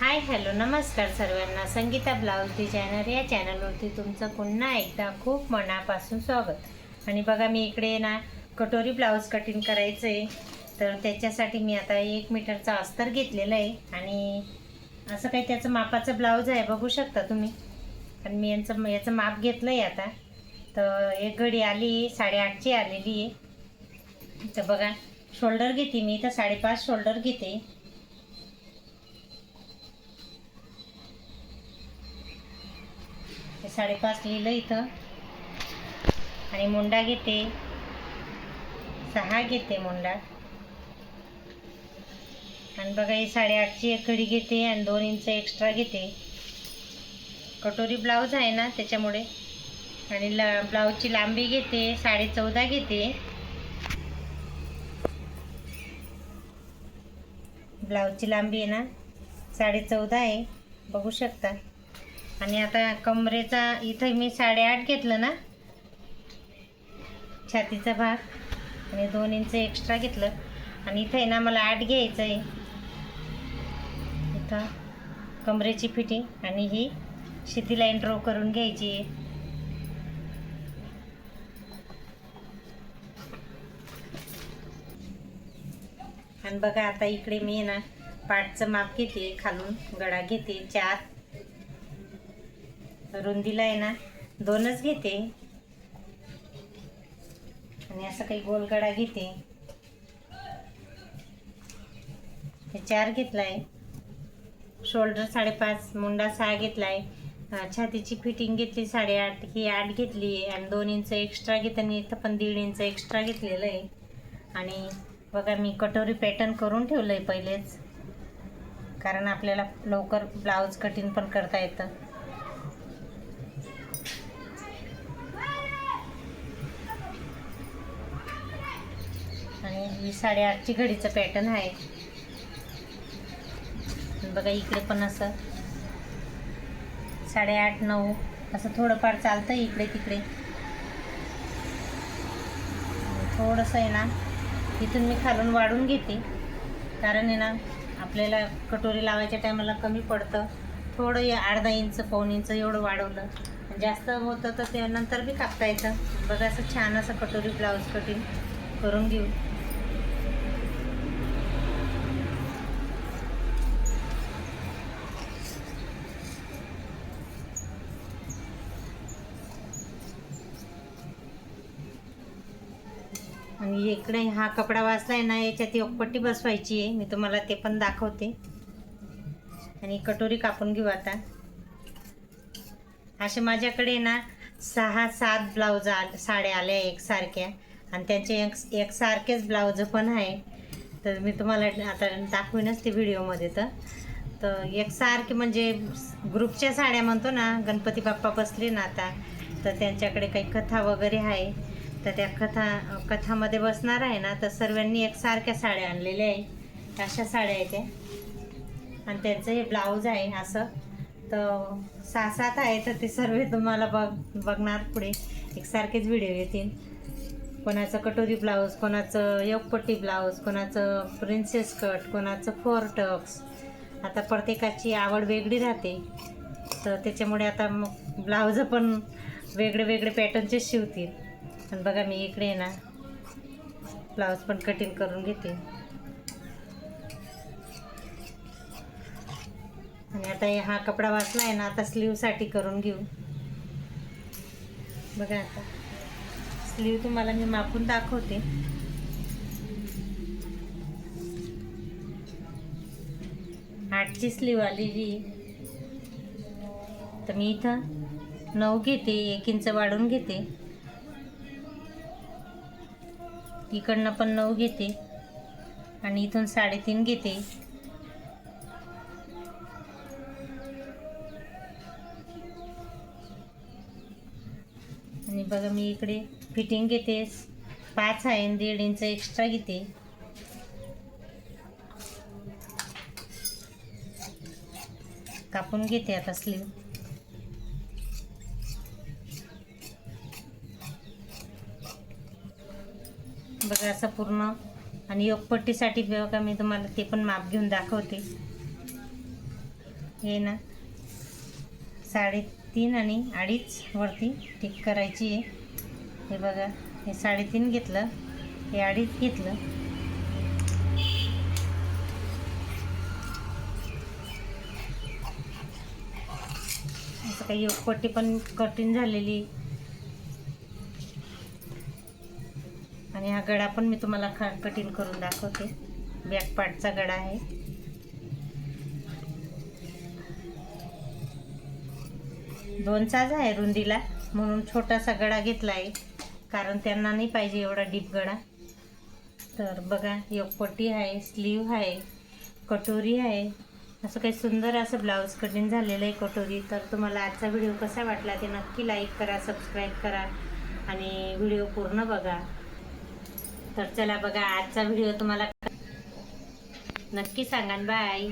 Hi hello नमस्कार सर्वांना. Sangeeta blouse designer या चॅनलवरती तुमचं पुन्हा एकदा खूप मनापासून स्वागत. आणि बघा मी इकडे ना कटोरी ब्लाऊज कटिंग करायचं. आहे तर त्याच्यासाठी मी आता एक मीटरचा अस्तर घेतलेला आहे. आणि असं काही त्याचं मापाचं ब्लाऊज आहे बघू शकता तुम्ही. आणि मी यांचं याचं माप घेतलं आहे आता. तर एक घडी आली साडेआठची आलेली आहे. तर बघा शोल्डर घेते मी तर साडेपाच शोल्डर घेते. हे साडेपाच लिहिलं इथं. आणि मुंडा घेते. सहा घेते मुंडा. आणि बघा ही साडेआठची एक घडी घेते आणि दोन इंच एक्स्ट्रा घेते. कटोरी ब्लाऊज आहे ना त्याच्यामुळे. आणि ला ब्लाऊजची लांबी घेते साडे चौदा घेते. ब्लाऊजची लांबी आहे ना साडे चौदा आहे. बघू शकता. आणि आता कमरेचा इथं मी साडेआठ घेतलं ना? छातीचा भाग. आणि दोन इंच एक्स्ट्रा घेतलं. आणि इथं आहे ना मला आठ घ्यायचं आहे इथं कमरेची फिटिंग आणि ही शेती लाईन ड्रॉ करून घ्यायची आहे. आणि बघा आता इकडे मी आहे ना पाठचं माप घेते खालून गळा घेते चार. रुंदीला आहे ना दोनच घेते. आणि असं काही गोलगडा घेते. हे चार घेतलाय. शोल्डर साडेपाच मुंडा सहा घेतलाय. आहे छातीची फिटिंग घेतली साडेआठ ही आठ घेतली. आहे आणि दोन इंच एक्स्ट्रा घेताना इथं पण दीड इंच एक्स्ट्रा घेतलेलं आहे. आणि बघा मी कटोरी पॅटर्न करून ठेवलं आहे पहिलेच. कारण आपल्याला लवकर ब्लाऊज कटिंग पण करता येतं. ही साडेआठची घडीचं पॅटर्न आहे. बघा इकडे पण असं. साडेआठ नऊ असं थोडंफार चालतं इकडे तिकडे. थोडंसं आहे ना इथून मी खालून वाढून घेते. कारण आहे ना आपल्याला कटोरी लावायच्या टायमाला कमी पडतं. थोडं अर्धा इंच पाऊन इंच एवढं वाढवलं. जास्त होतं तर ते नंतर बी कापता येतं. बघा असं छान असं कटोरी ब्लाऊज कटिंग करून घेऊ. आणि इकडे हा कपडा वाचलाय ना याच्यात योगपट्टी बसवायची आहे. मी तुम्हाला ते पण दाखवते. आणि कटोरी कापून घेऊ आता. असे माझ्याकडे ना सहा सात ब्लाऊज आ साड्या आल्या एकसारख्या. आणि त्यांचे एक एकसारखेच ब्लाऊज पण आहे. तर मी तुम्हाला आता दाखवीनच ते व्हिडिओमध्ये तर. तर एकसारखे म्हणजे ग्रुपच्या साड्या म्हणतो ना गणपती बाप्पा बसले ना आता. तर त्यांच्याकडे काही कथा वगैरे आहे. तर त्या कथा कथामध्ये बसणार आहे ना तर सर्वांनी एक सारख्या साड्या आणलेल्या आहे. अशा साड्या आहेत त्या. आणि त्यांचं हे ब्लाऊज आहे असं. तर सहा सात आहे तर ते सर्व तुम्हाला बघ बघणार पुढे. एकसारखेच व्हिडिओ येतील. कोणाचं कटोरी ब्लाऊज कोणाचं योगपट्टी ब्लाऊज कोणाचं प्रिन्सेस कट कोणाचं फोर टक्स आता प्रत्येकाची आवड वेगळी राहते. तर त्याच्यामुळे आता मग ब्लाऊज पण वेगळे वेगळे पॅटर्नचे शिवतील. पण बघा मी इकडे ना ब्लाऊज पण कटिंग करून घेते. आणि आता हा कपडा वाचला आहे ना आता स्लीवसाठी करून घेऊ. बघा आता. स्लीव तुम्हाला मी मापून दाखवते. आठची स्लीव आलेली. तर मी इथं नऊ घेते एक इंच वाढून घेते. इकडनं पण नऊ घेते. आणि इथून साडेतीन घेते. आणि बघा मी इकडे फिटिंग घेते. पाच आहे दीड इंच एक्स्ट्रा घेते. कापून घेते आता स्लीव बघा असं पूर्ण. आणि योगपट्टीसाठी बघा मी तुम्हाला ते पण माप घेऊन दाखवते. हे ना साडेतीन आणि अडीच वरती टिक करायची आहे. हे बघा हे साडेतीन घेतलं हे अडीच घेतलं. असं काही योगपट्टी पण कठीण झालेली आणि हा गडा पण मी तुम्हाला खा कटिंग करून दाखवते. बॅक पार्टचा गडा आहे. दोन साज आहे रुंदीला म्हणून छोटासा गडा घेतला आहे कारण त्यांना नाही पाहिजे एवढा डीप गडा. तर बघा योगपट्टी आहे स्लीव आहे कटोरी आहे. असं काही सुंदर असं ब्लाऊज कटिंग झालेलं आहे कटोरी. तर तुम्हाला आजचा व्हिडिओ कसा वाटला ते नक्की लाईक करा सबस्क्राईब करा. आणि व्हिडिओ पूर्ण बघा. तर चला बघा आजचा व्हिडिओ तुम्हाला नक्की सांगा बाय